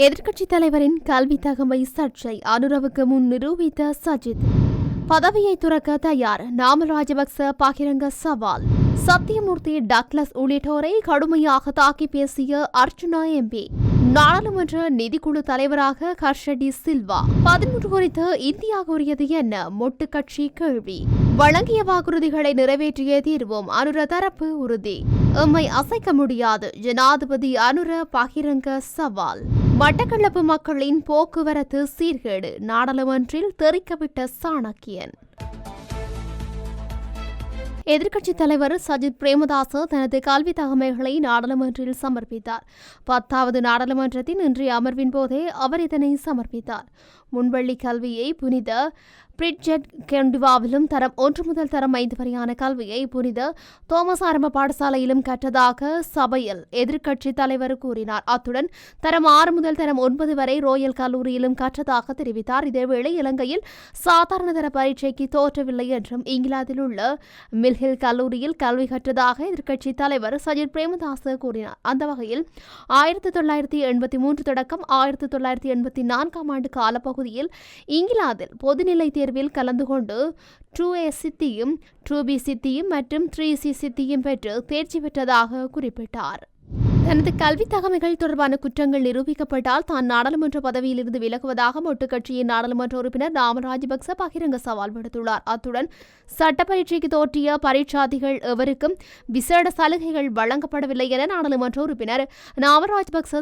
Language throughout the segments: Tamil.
எதிர்க்கட்சித் தலைவரின் கல்வி தகமை சர்ச்சை அனுரவுக்கு முன் நிரூபித்த சஜித். பதவியை துறக்க தயார். நாமல் ராஜபக்ச பகிரங்க சவால். சத்தியமூர்த்தி டக்ளஸ் உள்ளிட்டோரை கடுமையாக தாக்கி பேசிய அர்ச்சுனா எம்பி. நாடாளுமன்ற நிதிக்குழு தலைவராக ஹர்ஷடி சில்வா. பதிமூன்று குறித்து இந்தியா கூறியது என்ன? மொட்டு கட்சி கேள்வி. வழங்கிய வாக்குறுதிகளை நிறைவேற்றிய தீர்வும் அனுர தரப்பு உறுதி. எம்மை அசைக்க முடியாது. ஜனாதிபதி அனுர பகிரங்க சவால். மட்டக்களப்பு மக்களின் போக்குவரத்து சீர்கேடு நாடாளுமன்றில் தெரிக்கப்பட்ட சாணக்கியன். எதிர்க்கட்சித் தலைவர் சஜித் பிரேமதாச தனது கல்வி தகமைகளை நாடாளுமன்றில் சமர்ப்பித்தார். பத்தாவது நாடாளுமன்றத்தின் இன்றைய அமர்வின் போதே அவர் இதனை சமர்ப்பித்தார். முன்வள்ளி கல்வியை புனித பிரிட்ஜெட் கெண்டிவாவிலும் தரம் ஒன்று முதல் தரம் ஐந்து வரையான கல்வியை புனித தோமஸ் ஆரம்ப பாடசாலையிலும் கற்றதாக சபையில் எதிர்க்கட்சி தலைவர் கூறினார். அத்துடன் தரம் ஆறு முதல் தரம் ஒன்பது வரை ரோயல் கல்லூரியிலும் கற்றதாக தெரிவித்தார். இதேவேளை இலங்கையில் சாதாரண தர பரீட்சைக்கு தோற்றவில்லை என்றும் இங்கிலாந்தில் உள்ள மில்ஹில் கல்லூரியில் கல்வி கற்றதாக எதிர்க்கட்சி தலைவர் சஜித் பிரேமதாஸ் கூறினார். அந்த வகையில் ஆயிரத்தி தொள்ளாயிரத்தி எண்பத்தி மூன்று தொடக்கம் ஆயிரத்தி தொள்ளாயிரத்தி எண்பத்தி நான்காம் ஆண்டு காலப்பகுதி காலப்பகுதியில் இங்கிலாந்தில் பொதுநிலை தேர்வில் கலந்து கொண்டு ட்ரூ ஏ சித்தியும் ட்ரூ பி சித்தியும் மற்றும் த்ரீ சி சித்தியும் பெற்று தேர்ச்சி பெற்றதாக குறிப்பிட்டார். தனது கல்வி தகமைகள் தொடர்பான குற்றங்கள் நிரூபிக்கப்பட்டால் தான் நாடாளுமன்ற பதவியிலிருந்து விலகுவதாக மொட்டு கட்சியின் நாடாளுமன்ற உறுப்பினர் நாமல் பகிரங்க சவால் விடுத்துள்ளார். அத்துடன் சட்ட பரீட்சைக்கு தோற்றிய பரீட்சாதிகள் எவருக்கும் விசேட சலுகைகள் வழங்கப்படவில்லை என நாடாளுமன்ற உறுப்பினர் நாமல்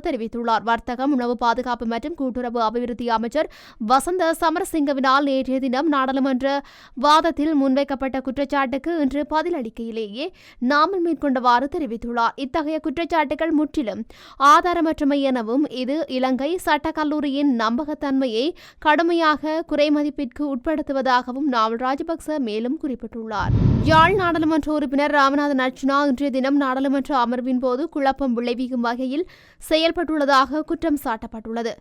தெரிவித்துள்ளார். வர்த்தகம் உணவு பாதுகாப்பு மற்றும் கூட்டுறவு அபிவிருத்தி அமைச்சர் வசந்த சமரசிங்கவினால் நேற்றைய தினம் நாடாளுமன்ற வாதத்தில் முன்வைக்கப்பட்ட குற்றச்சாட்டுக்கு இன்று பதிலளிக்கையிலேயே நாமல் மேற்கொண்டவாறு தெரிவித்துள்ளார். இத்தகைய குற்றச்சாட்டுகள் தகவல்கள் முற்றிலும் ஆதாரமற்றமை எனவும் இது இலங்கை சட்டக்கல்லூரியின் நம்பகத்தன்மையை கடுமையாக குறைமதிப்பிற்கு உட்படுத்துவதாகவும் நாவல் ராஜபக்ச மேலும் குறிப்பிட்டுள்ளார். யாழ் நாடாளுமன்ற உறுப்பினர் ராமநாதன் அர்ச்சுனா இன்றைய தினம் நாடாளுமன்ற அமர்வின் போது குழப்பம் விளைவிக்கும் வகையில் செயல்பட்டுள்ளதாக குற்றம் சாட்டப்பட்டுள்ளது.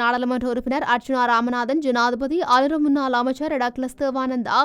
நாடாளுமன்ற உறுப்பினர் அர்ச்சுனா ராமநாதன் ஜனாதிபதி அனுர முன்னாள் அமைச்சர் டக்ளஸ் தேவானந்தா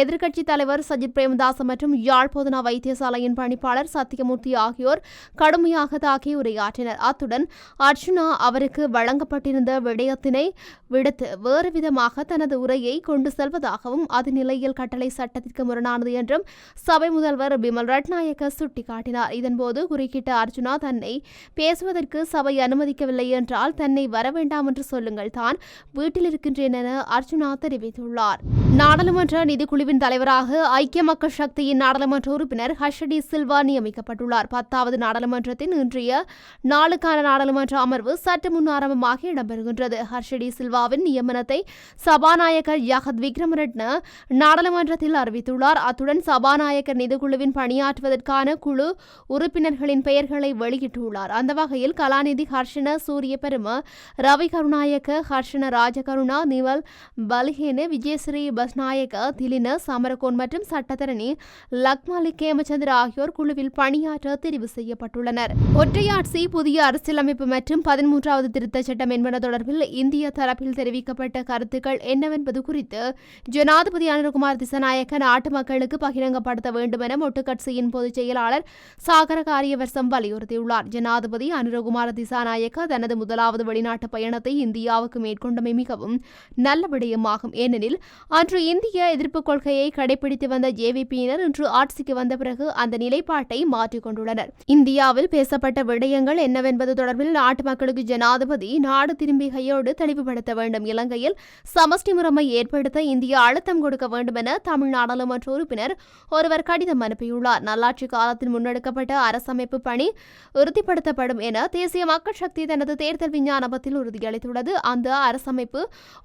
எதிர்க்கட்சித் தலைவர் சஜித் பிரேமதாச மற்றும் யாழ் போதனா வைத்தியசாலையின் பணிப்பாளர் சத்தியமூர்த்தி ஆகியோர் கடுமையாக தாக்கி உரையாற்றினர். அத்துடன் அர்ஜுனா அவருக்கு வழங்கப்பட்டிருந்த விடயத்தினை விடுத்து வேறு விதமாக தனது உரையை கொண்டு செல்வதாகவும் அது நிலையில் கட்டளை சட்டத்திற்கு முரணானது என்றும் சபை முதல்வர் பிமல் ரட்நாயக்க சுட்டிக்காட்டினார். இதன்போது குறுக்கிட்ட அர்ஜுனா தன்னை பேசுவதற்கு சபை அனுமதிக்கவில்லை என்றால் தன்னை வரவேண்டாம் என்று சொல்லுங்கள் தான் வீட்டில் இருக்கின்றேன் என அர்ஜுனா தெரிவித்துள்ளார். நாடாளுமன்ற நிதிக்குழுவின் தலைவராக ஐக்கிய மக்கள் சக்தியின் நாடாளுமன்ற உறுப்பினர் ஹஷடி சில்வா நியமிக்கப்பட்டுள்ளார். பத்தாவது நாடாளுமன்றத்தின் இன்றைய நாளுக்கான நாடாளுமன்ற அமர்வு சற்று முன் ஆரம்பமாக இடம்பெறுகின்றது. ஹர்ஷடி சில்வாவின் நியமனத்தை சபாநாயகர் யகத் விக்ரமரட்ன நாடாளுமன்றத்தில் அறிவித்துள்ளார். அத்துடன் சபாநாயகர் நிதிக்குழுவின் பணியாற்றுவதற்கான குழு உறுப்பினர்களின் பெயர்களை வெளியிட்டுள்ளார். அந்த வகையில் கலாநிதி ஹர்ஷன சூரிய பெரும ரவி கருணாயக்க ஹர்ஷன ராஜகருணா நிவல் பலிஹேன விஜயஸ்ரீ பஸ்நாயக திலின சமரகோன் மற்றும் சட்டத்தரணி லக்மாலி கேமச்சந்திர ஆகியோர் குழுவில் பணியாற்ற தெரிவு செய்யப்பட்டுள்ளனர். ஒற்றையாட்சி புதிய அரசியலமைப்பு மற்றும் பதிமூன்றாவது திருத்தச் சட்டம் என்பன தொடர்பில் இந்திய தரப்பில் தெரிவிக்கப்பட்ட கருத்துக்கள் என்னவென்பது குறித்து ஜனாதிபதி அனுரகுமார் திசநாயக்க நாட்டு மக்களுக்கு பகிரங்கப்படுத்த வேண்டும் என ஒட்டுக்கட்சியின் பொதுச் செயலாளர் சாகர காரியவர்சம் வலியுறுத்தியுள்ளார். ஜனாதிபதி அனுரகுமார திசாநாயக்க தனது முதலாவது வெளிநாட்டு பயணத்தை இந்தியாவுக்கு மேற்கொண்டமை மிகவும் நல்ல விடயமாகும். ஏனெனில் அன்று இந்திய எதிர்ப்பு கொள்கையை கடைபிடித்து வந்த ஜேவிபியினர் இன்று ஆட்சிக்கு வந்த பிறகு அந்த நிலைப்பாட்டை மாற்றிக் கொண்டுள்ளனர். இந்தியாவில் பேசப்பட்ட விடயங்கள் என்னவென்பது தொடர்பில் நாட்டு மக்களுக்கு ஜனாதிபதி நாடு திரும்பி கையோடு தெளிவுபடுத்த வேண்டும். இலங்கையில் சமஷ்டி முறைமை ஏற்படுத்த இந்தியா அழுத்தம் கொடுக்க வேண்டும் என தமிழ் நாடாளுமன்ற உறுப்பினர் ஒருவர் கடிதம் அனுப்பியுள்ளார். நல்லாட்சி காலத்தில் முன்னெடுக்கப்பட்ட அரசமைப்பு பணி உறுதிப்படுத்தப்படும் என தேசிய மக்கள் சக்தி தனது தேர்தல் விஞ்ஞானபத்தில் உறுதியளித்துள்ளது. அந்த அரசமைப்பு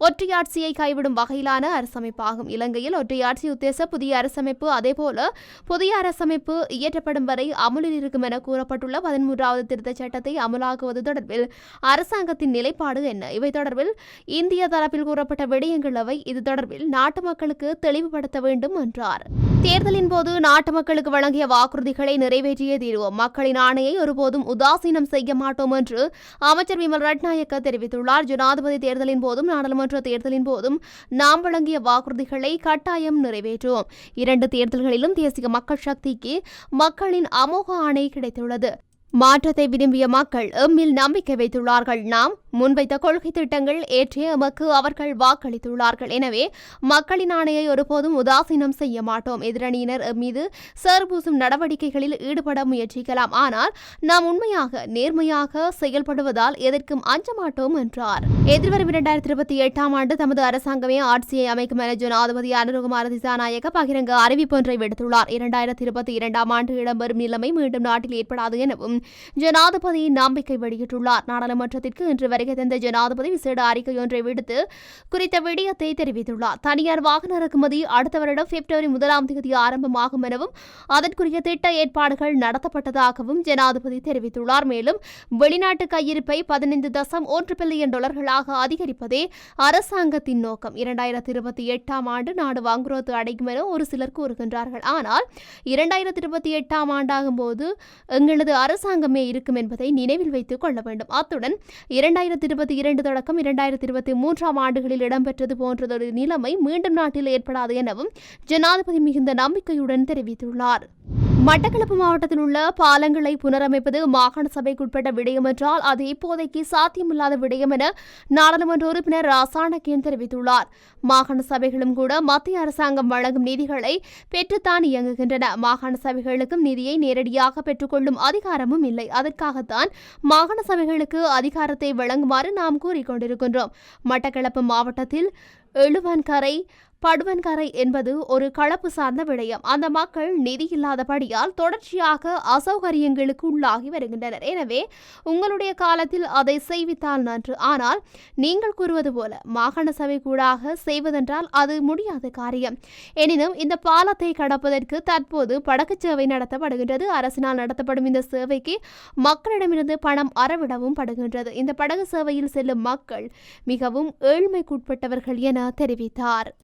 ஒற்றையாட்சியை கைவிடும் வகையிலான அரசமைப்பாகும். இலங்கையில் ஒற்றையாட்சி உத்தேச புதிய அரசமைப்பு அதேபோல புதிய அரசமைப்பு இயற்றப்படும் வரை அமலில் இருக்கும் என கூறப்பட்டுள்ள மூன்றாவது திருத்தச் சட்டத்தை அமலாக்குவது தொடர்பில் அரசாங்கத்தின் நிலைப்பாடு என்ன? இவை தொடர்பில் இந்திய தரப்பில் கூறப்பட்ட விடயங்கள் அவை. இது தொடர்பில் நாட்டு மக்களுக்கு தெளிவுபடுத்த வேண்டும் என்றார். தேர்தலின் போது நாட்டு மக்களுக்கு வழங்கிய வாக்குறுதிகளை நிறைவேற்றிய தீர்வோம். மக்களின் ஆணையை ஒருபோதும் உதாசீனம் செய்ய மாட்டோம் என்று அமைச்சர் விமல் ரட்நாயக்க தெரிவித்துள்ளார். ஜனாதிபதி தேர்தலின் போதும் நாடாளுமன்ற தேர்தலின் போதும் நாம் வழங்கிய வாக்குறுதிகளை கட்டாயம் நிறைவேற்றுவோம். இரண்டு தேர்தல்களிலும் தேசிய மக்கள் சக்திக்கு மக்களின் அமோக ஆணை கிடைத்துள்ளது. மாற்றத்தை விரும்பிய மக்கள் எம்மில் நம்பிக்கை வைத்துள்ளார்கள். நாம் முன்வைத்த கொள்கை திட்டங்கள் ஏற்றே எமக்கு அவர்கள் வாக்களித்துள்ளார்கள். எனவே மக்களின் ஆணையை ஒருபோதும் உதாசீனம் செய்ய மாட்டோம். எதிரணியினர் மீது சேர்பூசும் நடவடிக்கைகளில் ஈடுபட முயற்சிக்கலாம். ஆனால் நாம் உண்மையாக நேர்மையாக செயல்படுவதால் எதற்கும் அஞ்ச மாட்டோம் என்றார். எதிர்வரும் இரண்டாயிரத்தி இருபத்தி எட்டாம் ஆண்டு தமது அரசாங்கமே ஆட்சியை அமைக்கும் என ஜனாதிபதி அனுரகுமார திசாநாயக பகிரங்க அறிவிப்பு ஒன்றை விடுத்துள்ளார். இரண்டாயிரத்தி இருபத்தி இரண்டாம் ஆண்டு இடம்பெறும் நிலைமை மீண்டும் நாட்டில் ஏற்படாது எனவும் ஜனாதிபதி நம்பிக்கை வெளியிட்டுள்ளார். நாடாளுமன்றத்திற்கு இன்று வருகை தந்த ஜனாதிபதி விசேட அறிக்கை ஒன்றை விடுத்து குறித்த விடயத்தை தெரிவித்துள்ளார். தனியார் வாகன இறக்குமதி அடுத்த வருடம் பிப்ரவரி முதலாம் தேதி ஆரம்பமாகும் எனவும் அதற்குரிய திட்ட ஏற்பாடுகள் நடத்தப்பட்டதாகவும் ஜனாதிபதி தெரிவித்துள்ளார். மேலும் வெளிநாட்டு கையிருப்பை பதினைந்து தசம் ஒன்று பில்லியன் டாலர்களாக அதிகரிப்பதே அரசாங்கத்தின் நோக்கம். இரண்டாயிரத்தி இருபத்தி எட்டாம் ஆண்டு நாடு வாங்குறது அடையும் என ஒரு சிலர் கூறுகின்றார்கள். ஆனால் இரண்டாயிரத்தி இருபத்தி எட்டாம் ஆண்டாகும் போது எங்களது அரசாங்கமே இருக்கும் என்பதை நினைவில் வைத்துக் கொள்ள வேண்டும். அத்துடன் இரண்டாயிரத்தி இருபத்தி இரண்டு தொடக்கம் இரண்டாயிரத்தி இருபத்தி மூன்றாம் ஆண்டுகளில் இடம்பெற்றது போன்றதொரு நிலைமை மீண்டும் நாட்டில் ஏற்படாது எனவும் ஜனாதிபதி மிகுந்த நம்பிக்கையுடன் தெரிவித்துள்ளார். மட்டக்களப்பு மாவட்டத்தில் உள்ள பாலங்களை புனரமைப்பது மாகாண சபைக்குட்பட்ட விடயம் என்றால் அது இப்போதைக்கு சாத்தியமில்லாத விடயம் என நாடாளுமன்ற உறுப்பினர் ராசாணக்கியன் தெரிவித்துள்ளார். மாகாண சபைகளும் கூட மத்திய அரசாங்கம் வழங்கும் நிதிகளை பெற்றுத்தான் இயங்குகின்றன. மாகாண சபைகளுக்கும் நிதியை நேரடியாக பெற்றுக்கொள்ளும் அதிகாரமும் இல்லை. அதற்காகத்தான் மாகாண சபைகளுக்கு அதிகாரத்தை வழங்குமாறு நாம் கூறிக்கொண்டிருக்கின்றோம். மட்டக்களப்பு மாவட்டத்தில் எழுவன்கரை படுவன்கரை என்பது ஒரு களப்பு சார்ந்த விடயம். அந்த மக்கள் நிதி இல்லாதபடியால் தொடர்ச்சியாக அசௌகரியங்களுக்கு உள்ளாகி வருகின்றனர். எனவே உங்களுடைய காலத்தில் அதை செய்வித்தால் நன்று. ஆனால் நீங்கள் கூறுவது போல மாகாண சபை கூடாக செய்வதென்றால் அது முடியாத காரியம். எனினும் இந்த பாலத்தை கடப்பதற்கு தற்போது படகு சேவை நடத்தப்படுகின்றது. அரசினால் நடத்தப்படும் இந்த சேவைக்கு மக்களிடமிருந்து பணம் அறவிடவும் படுகின்றது. இந்த படகு சேவையில் செல்லும் மக்கள் மிகவும் ஏழ்மைக்குட்பட்டவர்கள் என தெரிவித்தார்.